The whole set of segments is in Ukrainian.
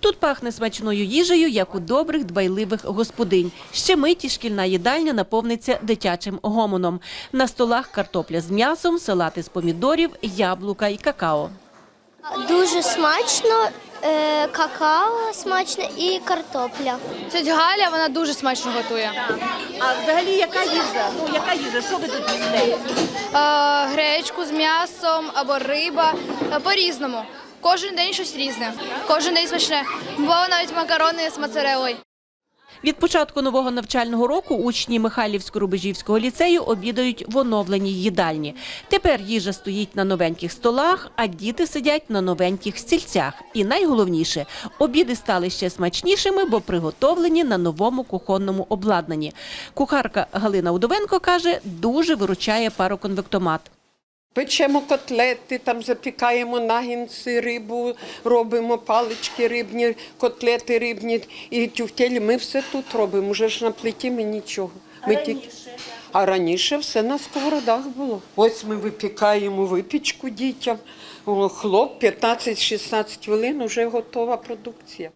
Тут пахне смачною їжею, як у добрих дбайливих господинь. Ще миті шкільна їдальня наповниться дитячим гомоном. На столах картопля з м'ясом, салати з помідорів, яблука і какао. Дуже смачно, е, какао смачне і картопля. Тетя Галя вона дуже смачно готує. А взагалі яка їжа? Ну яка їжа? Що ви тут їсте? Е, гречку з м'ясом або риба е, по-різному. Кожен день щось різне. Кожен день смачне. Бувало навіть макарони з моцарелою. Від початку нового навчального року учні Михайлівсько-Рубежівського ліцею обідають в оновленій їдальні. Тепер їжа стоїть на новеньких столах, а діти сидять на новеньких стільцях. І найголовніше, обіди стали ще смачнішими, бо приготовлені на новому кухонному обладнанні. Кухарка Галина Удовенко каже, дуже виручає пароконвектомат. Печемо котлети, там запікаємо нагінці, рибу, робимо палички рибні, котлети рибні і тюфтелі. Ми все тут робимо. Уже ж на плиті ми нічого. Ми тільки... А раніше все на сковородах було. Ось ми випікаємо випічку дітям. Хлоп 15-16 хвилин вже готова продукція.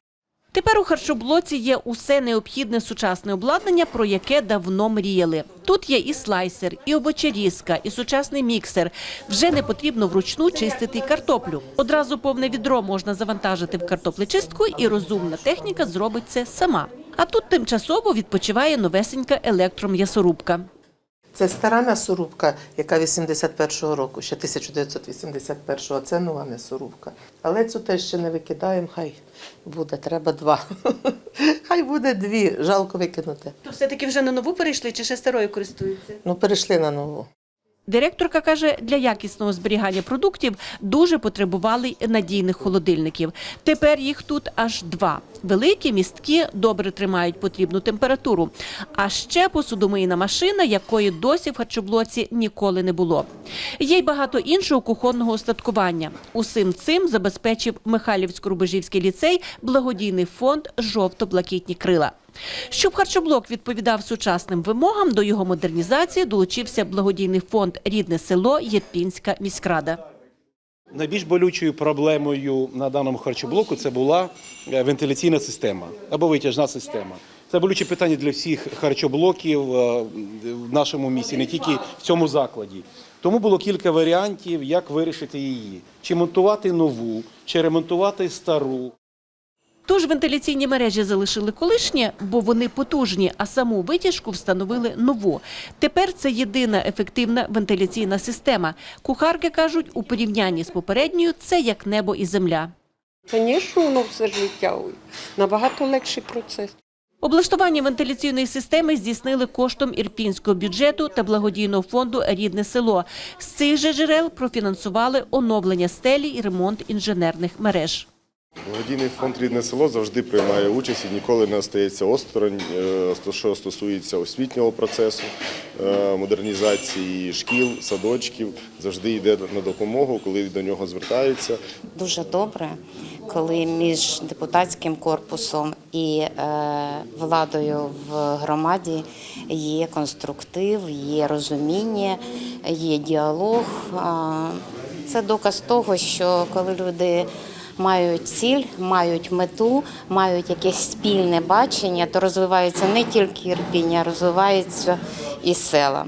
Тепер у харчоблоці є усе необхідне сучасне обладнання, про яке давно мріяли. Тут є і слайсер, і овочерізка, і сучасний міксер. Вже не потрібно вручну чистити картоплю. Одразу повне відро можна завантажити в картоплечистку, і розумна техніка зробить це сама. А тут тимчасово відпочиває новесенька електром'ясорубка. Це стара м'ясорубка, яка 81-го року, ще 1981-го, це нова м'ясорубка. Але цю теж ще не викидаємо, хай буде, треба два. Хай буде дві, жалко викинути. То все-таки вже на нову перейшли чи ще старою користуються? Ну, перейшли на нову. Директорка каже, для якісного зберігання продуктів дуже потребували надійних холодильників. Тепер їх тут аж два. Великі, місткі, добре тримають потрібну температуру. А ще посудомийна машина, якої досі в харчоблоці ніколи не було. Є й багато іншого кухонного устаткування. Усім цим забезпечив Михайлівсько-Рубежівський ліцей благодійний фонд Жовто-блакитні крила. Щоб харчоблок відповідав сучасним вимогам, до його модернізації долучився благодійний фонд Рідне село Єрпінська міськрада. Найбільш болючою проблемою на даному харчоблоку це була е, вентиляційна система або витяжна система. Це болюче питання для всіх харчоблоків е, в нашому місті, не тільки в цьому закладі. Тому було кілька варіантів, як вирішити її: чи монтувати нову, чи ремонтувати стару. Тож вентиляційні мережі залишили колишнє, бо вони потужні, а саму витяжку встановили нову. Тепер це єдина ефективна вентиляційна система. Кухарки кажуть, у порівнянні з попередньою це як небо і земля. Звісно, воно все ж витягує. Набагато легший процес. Облаштування вентиляційної системи здійснили коштом ірпінського бюджету та благодійного фонду Рідне село. З цих же джерел профінансували оновлення стелі і ремонт інженерних мереж. Благодійний фонд Рідне село завжди приймає участь і ніколи не остається осторонь, е, що стосується освітнього процесу, е, модернізації шкіл, садочків. Завжди йде на допомогу, коли до нього звертаються. дуже добре, коли між депутатським корпусом і е, владою в громаді є конструктив, є розуміння, є діалог. Це доказ того, що коли люди мають ціль, мають мету, мають якесь спільне бачення, то розвивається не тільки Ірпінь, а розвиваються і села.